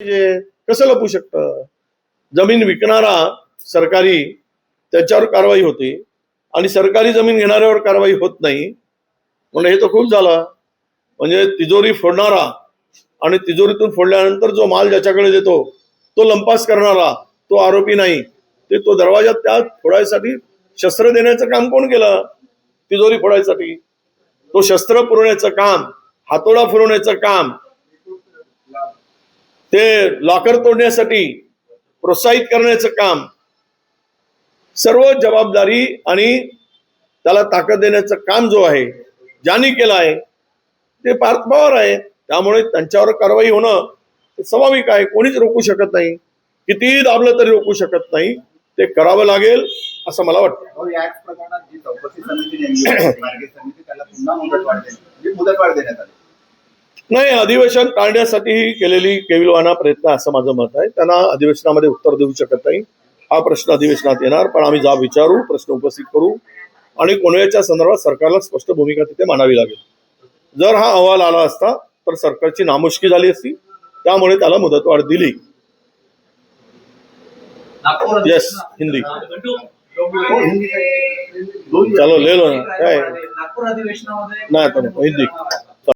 पाहिजे कसं लपू शकतं? जमीन विकणारा सरकारी त्याच्यावर कारवाई होती आणि सरकारी जमीन घेणाऱ्यावर कारवाई होत नाही. म्हणजे हे तर खूप झालं. म्हणजे तिजोरी फोडणारा आणि तिजोरीतून फोडल्यानंतर जो माल ज्याच्याकडे देतो तो लंपास करणारा तो आरोपी नाही. ते तो दरवाजा त्या फोडायसाठी शस्त्र देण्याचं काम कोण केलं? तिजोरी फोडायसाठी. तो शस्त्र पुरवण्याचं काम हातोडा पुरवण्याचं काम ते लॉकर तोडण्यासाठी प्रोत्साहित करण्याचं काम सर्व जबाबदारी आणि त्याला ताकद देण्याचं काम जो आहे ज्यांनी केलं आहे ते पार्थ पवार आहे. त्यामुळे त्यांच्यावर कारवाई होणं स्वाभाविक आहे. कोणीच रोखू शकत नाही. कितीही दाबलं तरी रोखू शकत नाही. ते करावं लागेल असं मला वाटतं. याच प्रकरणात जी चौकशी समिती नेमली मार्गे समिती त्याला पुन्हा मुदतवाढ देण्यात आली. नाही अधिवेशन टाळण्यासाठी ही केलेली केविलवाना प्रयत्न असं माझं मत आहे. त्यांना अधिवेशनामध्ये उत्तर देऊ शकत नाही. हा प्रश्न अधिवेशनात येणार पण आम्ही जाब विचारू प्रश्न उपस्थित करू आणि कोणव्याच्या संदर्भात सरकारला स्पष्ट भूमिका तिथे मांडावी लागेल. जर हा अहवाल आला असता तर सरकारची नामुष्की झाली असती त्यामुळे त्याला मुदतवाढ दिली. येस हिंदी. चलो ले लो ना. काय? नाही हिंदी.